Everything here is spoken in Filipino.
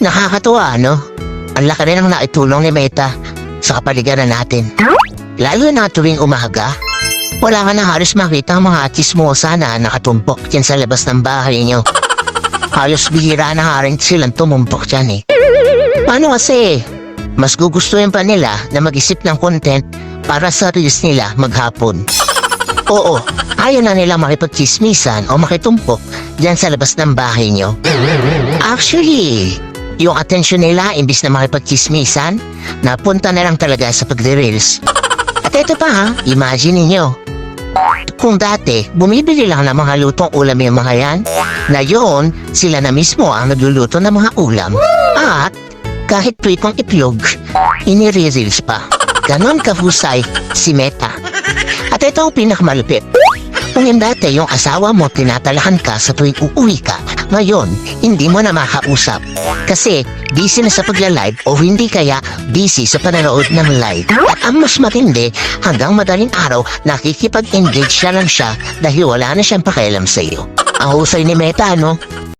Nakakatuwa, no? Ang laki rin ang naitulong ni Meta sa kapaligiran natin. Lalo na tuwing umaga, wala ka na halos makita ang mga chismosa na nakatumpok dyan sa labas ng bahay niyo. Halos bihira na nga rin silang tumumpok dyan eh. Paano kasi? Mas gugustuhin pa nila na mag-isip ng content para sa reels nila maghapon. Oo, ayaw na nila makipagchismisan o makitumpok dyan sa labas ng bahay niyo. Actually, yung atensyon nila imbis na makipagchismisan, napunta na lang talaga sa pagre-reels. At ito pa ha, imagine ninyo. Kung dati, bumibili lang ng mga lutong ulam yung mga yan, ngayon, sila na mismo ang nagluluto ng mga ulam. At, kahit pritong itlog, inire-reels pa. Ganon kahusay si Meta. At ito ang pinakamalupit. Kung dati yung asawa mo tinatalahan ka sa tuwing uuwi ka, ngayon, hindi mo na makausap. Kasi, busy na sa pagla-live o hindi kaya busy sa panonood ng live. At ang mas matindi, hanggang madaling araw, nakikipag-engage na lang siya dahil wala na siyang pakialam sa iyo. Ang husay ni Meta, no?